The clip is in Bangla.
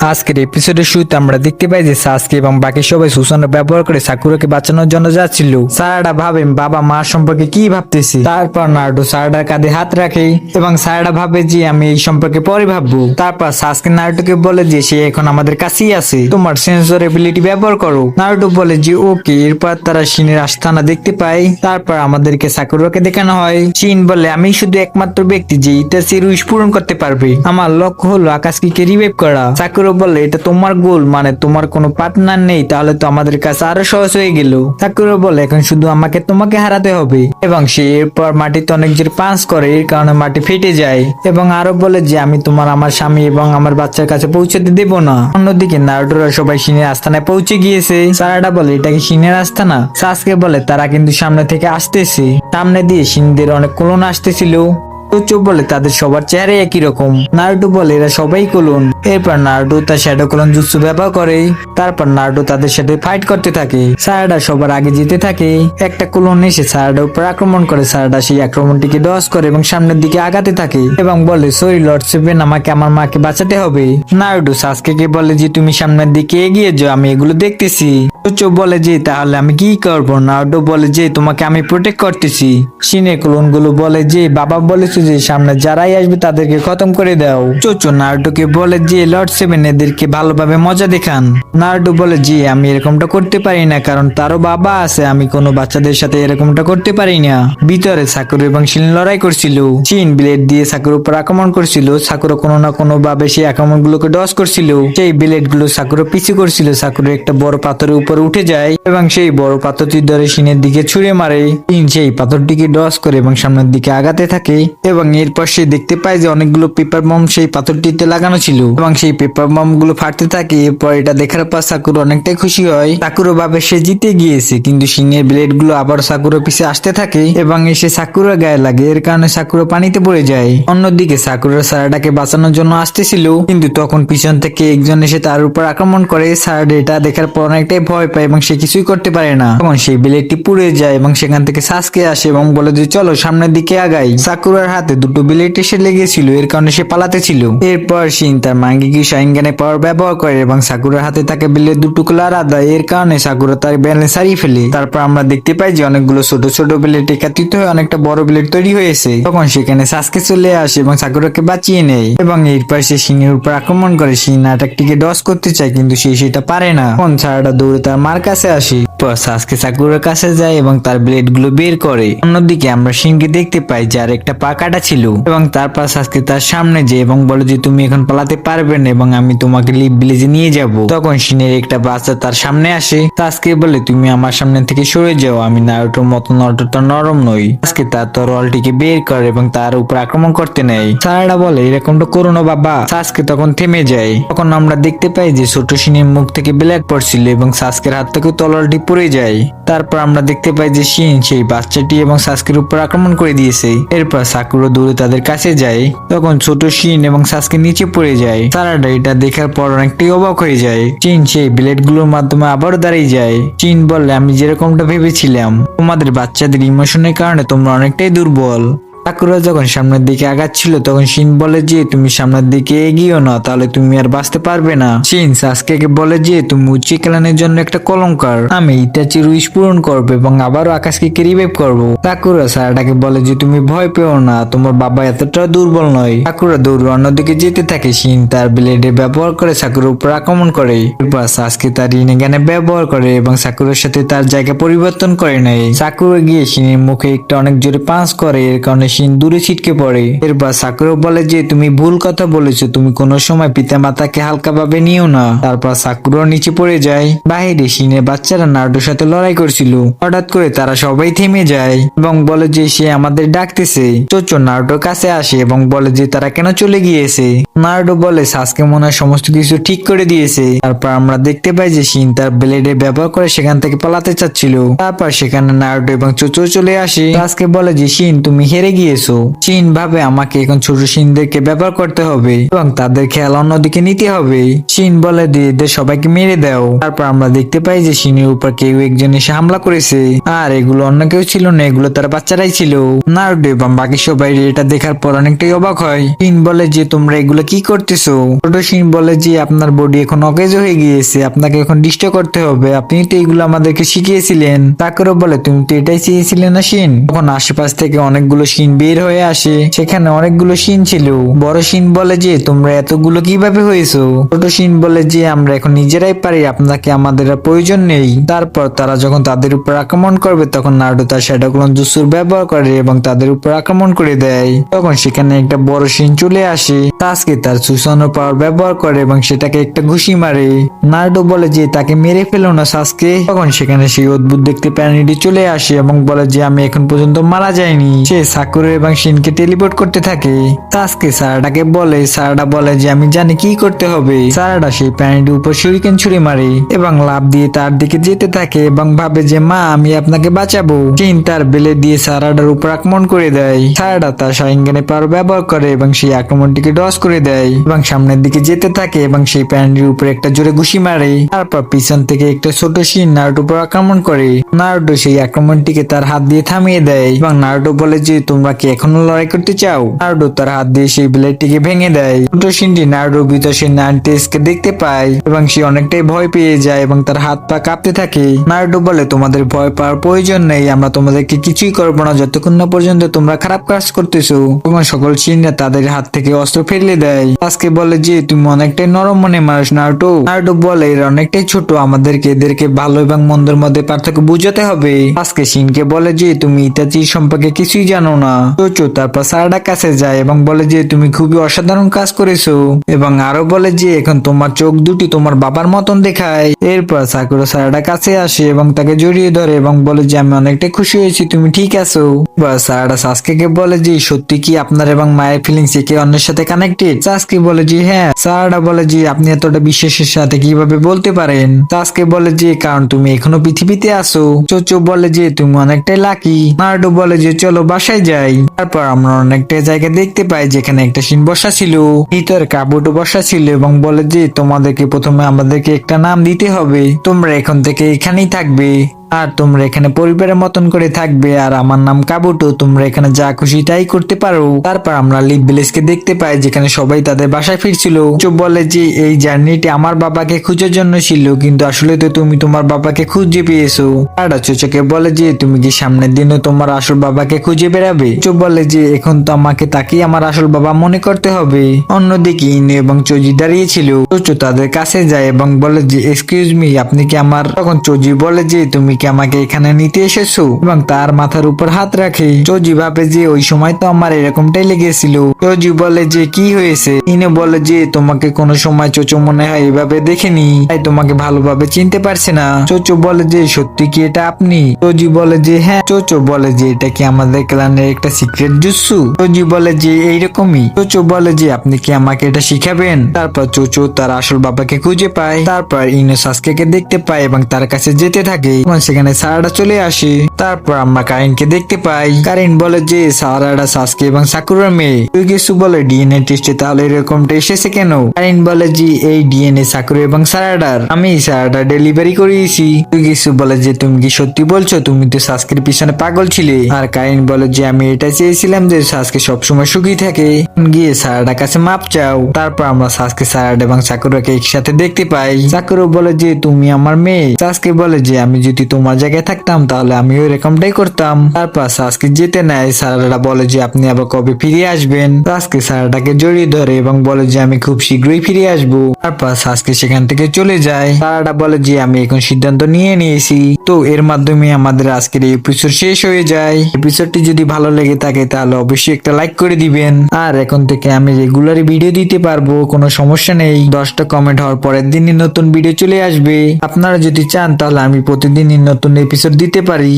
আজকের এপিসোডের শুরুতে আমরা দেখতে পাই যে সাসকে এবং বাকি সবাই সুসানের ব্যবহার করে সাকুরাকে বাঁচানোর জন্য যাচ্ছিল। সারাডা ভাবে বাবা মা সম্পর্কে কি ভাবতেছি? তারপর নার্ডো সারাডার কাঁধে হাত রাখে এবং সারাডা ভাবে যে আমি এই সম্পর্কে পরে ভাববো। তারপর সাসকে নার্ডোকে বলে যে সে এখন আমাদের কাছেই আছে। তোমার সেন্সর এবিলিটি ব্যবহার করো। নার্ডো বলে যে, ওকে। এরপর তারা সিনের আস্থানা দেখতে পায়। তারপর আমাদেরকে সাকুরাকে দেখানো হয়। চিন বলে, আমি শুধু একমাত্র ব্যক্তি যে ইতাসির উইশ পূরণ করতে পারবে। আমার লক্ষ্য হলো আকাশকে রিভাইভ করা। সাকুরো বলে এটা তোমার গোল মানে তোমার কোনো পার্টনার নেই, তাহলে তো আমাদের কাছে আরও সহজ হয়ে গেল। সাকুরো বলে এখন শুধু আমাকে তোমাকে হারাতে হবে। এবং সে এরপর মাটিতে অনেক জোরে পাঁচ করে, এর কারণে মাটি ফেটে যায়। এবং আরও বলে যে, আমি তোমার, আমার স্বামী এবং আমার বাচ্চার কাছে পৌঁছতে দেব না। অন্যদিকে নারুটোরা সবাই সিনের আস্থানায় পৌঁছে গিয়েছে। সারাটা বলে, এটা কি সিনের আস্থানা সাসকে বলে, তারা কিন্তু সামনে থেকে আসতেছে। সামনে দিয়ে সিনদের অনেক কোলন আসতেছিল। চুপ বলে তাদের সবার চেহারা একই রকম। নারুটো বলে এরা সবাই কোলন। এরপর নারুটো তার শ্যাডো কোলন জুৎসু ব্যবহার করে। তারপর নারুটো তাদের সাথে ফাইট করতে থাকে। সারাডা সবার আগে জিতে থাকে। একটা কোলন এসে সারাডার উপর আক্রমণ করে। সারাডা সেই আক্রমণটিকে ডস করে এবং সামনের দিকে আগাতে থাকে এবং বলে সরি লর্ড সেভেন আমাকে আমার মাকে বাঁচাতে হবে। নারুটো সাসকে বলে যে, তুমি সামনের দিকে এগিয়ে যাও, আমি এগুলো দেখতেছি। চুচো বলে যে, তাহলে আমি কি করব? নারুটো বলে যে, তোমাকে আমি প্রোটেক্ট করতেছি। সিনে কোলনগুলো বলে যে, বাবা বলেছে যে সামনে যারাই আসবে তাদেরকে খতম করে দাও। চোচো নারুটোকে বলে যে লর্ড সেভেন, এদেরকে ভালোভাবে মজা দেখান। নারুটো বলে যে আমি এরকমটা করতে পারি না, কারণ তারও বাবা আছে, আমি কোনো বাচ্চাদের সাথে এরকমটা করতে পারি না। ভিতরে সাকুর এবং শিন লড়াই করছিল। চিন ব্লেড দিয়ে সাকুর উপর আক্রমণ করছিল। সাকুরো কোনো না কোনো ভাবে সেই আক্রমণ গুলোকে ডস করছিল। সেই ব্লেডগুলো সাকুরো পিছু করছিল। সাকুরো একটা বড় পাথরের উপর উঠে যায় এবং সেই বড় পাথরটি ধরে শিনের দিকে ছুঁড়ে মারে। চিন সেই পাথরটিকে ডস করে এবং সামনের দিকে আগাতে থাকে। এবং এরপর সে দেখতে পায় যে অনেকগুলো পেপার বম সেই পাথরটিতে লাগানো ছিল। এবং সেই পেপার বমগুলো ফাটতে থাকে, এরপর এটা দেখার পর সাকুরো অনেকটাই খুশি হয়। সাকুরো ভাবে সে জিতে গিয়েছে, কিন্তু সিংহের ব্লেডগুলো আবার সাকুরো পিছে আসতে থাকে এবং এসে সাকুরো গায়ে লাগে। এর কারণে সাকুরো পানিতে পড়ে যায়। অন্যদিকে সাকুরো সারাটাকে বাঁচানোর জন্য আসতেছিল, কিন্তু তখন পিছন থেকে একজন এসে তার উপর আক্রমণ করে। সারাডা এটা দেখার পর অনেকটাই ভয় পায় এবং সে কিছুই করতে পারে না। তখন সেই ব্লেডটি পুড়ে যায় এবং সেখান থেকে সাসকে আসে এবং বলে যে, চলো সামনের দিকে আগাই। সাকুরার হাতে দুটো ব্লেড এসে লেগেছিল, এর কারণে সে পালাতে ছিল। এরপর সিন তার মাঙ্গিকি শাইনগানে পাওয়ার ব্যবহার করে এবং সাকুরার হাতে থাকে ব্লেড দুটো গুলো আলাদা এর কারণে সাকুরা তার ব্যালেন্স হারিয়ে ফেলে। তারপর আমরা দেখতে পাই যে অনেকগুলো ছোট ছোট ব্লেড একত্রিত হয়ে অনেকটা বড় ব্লেড তৈরি হয়েছে। তখন সেখানে সাসকে চলে আসে এবং সাকুরাকে বাঁচিয়ে নেয়। এবং এরপর সে সিনের উপর আক্রমণ করে সিন আটাকটিকে ডস করতে চায়, কিন্তু সে সেটা পারে না। তখন সারাটা দৌড়ে তার মার কাছে আসে। পর সাসকে সাকুরার কাছে যায় এবং তার ব্লেডগুলো বের করে। অন্যদিকে আমরা সিনকে দেখতে পাই যার একটা পা কাটা ছিল। এবং তারপর সাসকে তার সামনে যায় এবং বলে যে, তুমি এখন পালাতে পারবে না এবং আমি তোমাকে লিপ ভিলেজে নিয়ে যাব। তখন সিনের একটা বাচ্চা তার সামনে আসে। সাসকে বলে, তুমি আমার সামনে থেকে সরে যাও। আমি নারুটোর মতো অতটা নরম নই। আজকে তার তরোয়ালটিকে বের করে এবং তার উপর আক্রমণ করতে নেয়। সারাটা বলে, এরকমটা করো না বাবা। সাসকে তখন থেমে যায়। তখন আমরা দেখতে পাই যে, ছোট সিনের মুখ থেকে ব্ল্যাক পড়ছিল এবং সাসকের হাত থেকে তলোয়ারটি পড়ে যায়। তারপর আমরা দেখতে পাই যে শিন সেই বাচ্চাটি এবং সাসকের উপর আক্রমণ করে দিয়েছে। এরপর সাকুরো দূরে তাদের কাছে যায়। তখন ছোট শিন এবং সাসকে নিচে পড়ে যায়। সারাডা এটা দেখার পর অনেকটাই অবাক হয়ে যায়। চিন সেই ব্লেডগুলোর মাধ্যমে আবারও দাঁড়িয়ে যায়। চিন বলে আমি যেরকমটা ভেবেছিলাম, তোমাদের বাচ্চাদের ইমোশনের কারণে তোমরা অনেকটাই দুর্বল। সাকুরা যখন সামনের দিকে আগাচ্ছিল, তখন শিন বলে, যে, তুমি সামনের দিকে এগিয়েও না, তাহলে তুমি আর বাঁচতে পারবে না। শিন সাসকে বলে, যে, তুমি উচ্চ কেলানের জন্য একটা কলঙ্কার। আমি ইটাচির উইশ পূরণ করব এবং আবারও আকাশকে রিভাইভ করব। সাকুরা সারাটাকে বলে, যে, তুমি ভয় পেও না, তোমার বাবা এতটা দুর্বল নয়। সাকুরা দৌড় অন্যদিকে যেতে থাকে, শিন তার ব্লেডে ব্যবহার করে সাকুরের উপর আক্রমণ করে। এরপর সাসকে তার রিনেগানে ব্যবহার করে এবং সাকুরের সাথে তার জায়গা পরিবর্তন করে নেয়। সাকুরা গিয়ে শিনের মুখে একটা অনেক জোরে পাঁচ করে, এর কারণে শিন দূরে ছিটকে পড়ে। এরপর সাকুরো বলে যে, তুমি ভুল কথা বলেছ, তুমি কোনো সময় পিতা মাতাকে হালকা ভাবে নিও না। তারপর সাকুরো নিচে পড়ে যায়। বাহিরে শিনের বাচ্চারা নার্ডোর সাথে লড়াই করছিল। হঠাৎ করে তারা সবাই থেমে যায় এবং বলে যে, সে আমাদের ডাকতেছে। চোচো নার্ডোর কাছে আসে এবং বলে যে, তারা কেন চলে গিয়েছে? নার্ডো বলে, সাসকে মনে সমস্ত কিছু ঠিক করে দিয়েছে। তারপর আমরা দেখতে পাই যে শিন তার ব্লেডে ব্যবহার করে সেখান থেকে পালাতে চাচ্ছিল। তারপর সেখানে নার্ডো এবং চোচো চলে আসে। সাসকে বলে যে শিন তুমি হেরে গিয়েছো। চীন ভাবে আমাকে এখন ছোট সিনদেরকে ব্যবহার করতে হবে এবং তাদের খেয়াল অন্যদিকে নিতে হবে। চীন বলে দিয়ে এদের সবাইকে মেরে দাও। তারপর আমরা দেখতে পাই যে সিনের উপর কেউ একজন এসে হামলা করেছে। আর এগুলো অন্য কেউ ছিল না, এগুলো তার বাচ্চারাই ছিল। নারুডো এবং বাকি সবাই এটা দেখার পর অনেকটাই অবাক হয়। সিন বলে যে, তোমরা এগুলো কি করতেছো? ছোট সিন বলে যে, আপনার বডি এখন অকেজ হয়ে গিয়েছে। আপনাকে এখন ডিস্টার্ব করতে হবে। আপনি তো এগুলো আমাদেরকে শিখিয়েছিলেন। তাকেও বলে, তুমি তো এটাই চেয়েছিলে না সিন তখন আশেপাশ থেকে অনেকগুলো সিন বের হয়ে আসে। সেখানে অনেকগুলো সিন ছিল। বড় সিন বলে যে, তোমরা এতগুলো কীভাবে হয়েছো? ছোট সিন বলে যে, আমরা এখন নিজেরাই পারি, আপনাকে আমাদের প্রয়োজন নেই। তারপর তারা যখন তাদের উপর আক্রমণ করবে, তখন নারুটো তার শ্যাডোক্লোন জুসুর ব্যবহার করে এবং তাদের উপর আক্রমণ করে দেয়। তখন সেখানে একটা বড় সিন চলে আসে। তাসকে তার সুসানো পাওয়ার ব্যবহার করে এবং সেটাকে একটা ঘুষি মারে। নারুটো বলে যে, তাকে মেরে ফেলো না সাসকে। তখন সেখানে সেই অদ্ভুত দেখতে প্রাণীটি চলে আসে এবং বলে যে, আমি এখন পর্যন্ত মারা যাইনি। সে সাকুরে এবং শিনকে টেলিপোর্ট করতে থাকে। তাসকে সারাটাকে বলে, সারাটা বলে যে আমি জানি কি করতে হবে। সারাটা সেই প্রাণীটির উপর শুরিকেন ছুরি মারে এবং লাভ দিয়ে তার দিকে যেতে থাকে এবং ভাবে যে, মা, আমি আপনাকে বাঁচাবো। চিন তার বেলে দিয়ে সারাডার উপর আক্রমণ করে দেয়। সারাডা তার সাইঙ্গানে পাওয়ার ব্যবহার করে এবং সেই আক্রমণটিকে ডস করে দেয় এবং সামনের দিকে যেতে থাকে এবং সেই প্যান্ডের উপর একটা জোরে ঘুষি মারে। তারপর পিছন থেকে একটা ছোট শিন নারুটোর উপর আক্রমণ করে। নারুটো সেই আক্রমণটিকে তার হাত দিয়ে থামিয়ে দেয় এবং নারুটো বলে যে, তোমরা কি এখনও লড়াই করতে চাও? নারুটো তার হাত দিয়ে সেই ব্লেডটিকে ভেঙে দেয়। ছোট শিনটি নারুটোর ভিতর সেই নাইনটিসকে দেখতে পায় এবং সে অনেকটাই ভয় পেয়ে যায় এবং তার হাত পা কাঁপতে থাকে। নারুটো বলে, তোমাদের ভয় পাওয়ার প্রয়োজন নেই, আমরা তোমাদেরকে কিছুই করব না। যতক্ষণ না পর্যন্ত তোমরা খারাপ কাজ করতেছো। এবং সকল সিনরা তাদের হাত থেকে অস্ত্র ফেলে দেয়। আজকে বলে যে তুমি অনেকটাই নরম মনে মানুষ, নারুটো। নারুটো বলে, এরা অনেকটাই ছোট। আমাদেরকে এদেরকে ভালো এবং মন্দের মধ্যে পার্থক্য বুঝাতে হবে। আজকে সিনকে বলে যে তুমি ইতাচি সম্পর্কে কিছুই জানো না। চোচো তারপর সারাডা কাছে যায় এবং বলে যে, তুমি খুবই অসাধারণ কাজ করেছ। এবং আরও বলে যে, এখন তোমার চোখ দুটি তোমার বাবার মতন দেখায়। এরপর সাকুরা সারাডা কাছে আসে এবং তাকে জড়িয়ে ধরে এবং বলে যে, আমি অনেকটাই খুশি হয়েছি, তুমি ঠিক আছো? বা সারাডা সাসকে বলে যে, সত্যি কি আপনার এবং মায়ের ফিলিংস একে অন্যের সাথে কানেক্টেড সাসকে বলে যে হ্যাঁ। সারাডা বলে যে, আপনি এতটা বিশ্বাসের সাথে কীভাবে বলতে পারেন? সাসকে বলে যে, কারণ তুমি এখনও পৃথিবীতে আসো চোচো বলে যে, তুমি অনেকটাই লাকি নার্ডো বলে যে, চলো বাসায় যাই। তারপর আমরা অনেকটা জায়গা দেখতে পাই যেখানে একটা সিন বসা ছিল। ভিতর কাবুটো বসা ছিল এবং বলে যে, তোমাদেরকে প্রথমে আমাদেরকে একটা নাম দিতে হবে। তোমরা এখন থেকে এখানেই থাকবে। আর তোমরা এখানে পরিবারের মতন করে থাকবে, আর আমার নাম কাবুটো তোমরা এখানে যা খুশি তাই করতে পারো। তারপর আমরা লিপ ভিলেজকে দেখতে পাই, যেখানে সবাই তাদের বাসায় ফিরছিল। চুপ বলে যে, এই জার্নিটি আমার বাবাকে খুঁজার জন্য ছিল, কিন্তু আসলে তো তুমি তোমার বাবাকে খুঁজে পেয়েছ। আর চোচকে বলে যে, তুমি কি সামনের দিনও তোমার আসল বাবাকে খুঁজে বেড়াবে? চুপ বলে যে, এখন তো আমাকে তাকেই আমার আসল বাবা মনে করতে হবে। অন্যদিকে ইনু এবং চজি দাঁড়িয়েছিল চোচো তাদের কাছে যায় এবং বলে যে, এক্সকিউজ মি, আপনি কি আমার? তখন চজি বলে যে, তুমি কি আমাকে এখানে নিতে এসেছ? এবং তার মাথার উপর হাত রাখে। চজি ভাবে যে ওই সময় তো আমার এরকমটাই লেগেছিল। চজি বলে যে, কি হয়েছে? ইনে বলে যে, তোমাকে কোনো সময় চোচো মনে হয় এভাবে দেখেনি। তাই তোমাকে ভালোভাবে চিনতে পারছে না। চোচো বলে যে, সত্যি কি এটা আপনি? চজি বলে যে হ্যাঁ। চোচো বলে যে, এটা কি আমাদের ক্লানের একটা সিক্রেট জুসু? চজি বলে যে, এইরকমই। চোচো বলে যে, আপনি কি আমাকে এটা শিখাবেন? তারপর চোচো তার আসল বাবাকে খুঁজে পায়। তারপর ইনো সাসকে দেখতে পায় এবং তার কাছে যেতে থাকে। সেখানে সারাটা চলে আসে। তারপর আমরা কারিনকে দেখতে পাই। কারিন বলে যে সারাটা সাসকে এবং সাকুরার মেয়ে তুই কিছু বলে ডিএনএ টেস্টে তাহলে এরকমটা এসেছে কেন? কারিন বলে যে, এই ডিএনএ সাকুরা এবং সারাডার আমি সারাডা ডেলিভারি করিয়েছি। তুই কিছু বলে যে, তুমি কি সত্যি বলছো? তুমি তো সাসকের পিছনে পাগল ছিলে। আর কারিন বলে যে, আমি এটা চেয়েছিলাম যে সাসকে সবসময় সুখী থাকে। গিয়ে সারাডার কাছে মাপ চাও। তারপর আমরা সাসকে সারাডা এবং সাকুরাকে একসাথে দেখতে পাই। সাকুরা বলে যে, তুমি আমার মেয়ে। সাসকে বলে যে, আমি যদি তোমার জায়গায় থাকতাম, তাহলে আমিও এরকমটাই করতাম। তারপর সাসকে যেতে নেয় সারাডা বলে যে আপনি আবার কবে ফিরে আসবেন? সাসকে সারাটাকে জড়িয়ে ধরে এবং বলে যে আমি খুব শীঘ্রই ফিরে আসব। তারপর সাসকে সেখান থেকে চলে যায়। সারাটা বলে যে আমি এখন সিদ্ধান্ত নিয়ে নিয়েছি। তো এর মাধ্যমে আমাদের আজকের এই এপিসোড শেষ হয়ে যায়। এপিসোডটি যদি ভালো লেগে থাকে, তাহলে অবশ্যই একটা লাইক করে দিবেন। আর এখন থেকে আমি রেগুলারই ভিডিও দিতে পারব, কোনো সমস্যা নেই। দশটা কমেন্ট হওয়ার পরের দিনই নতুন ভিডিও চলে আসবে। আপনারা যদি চান, তাহলে আমি প্রতিদিনই নতুন এপিসোড দিতে পারি।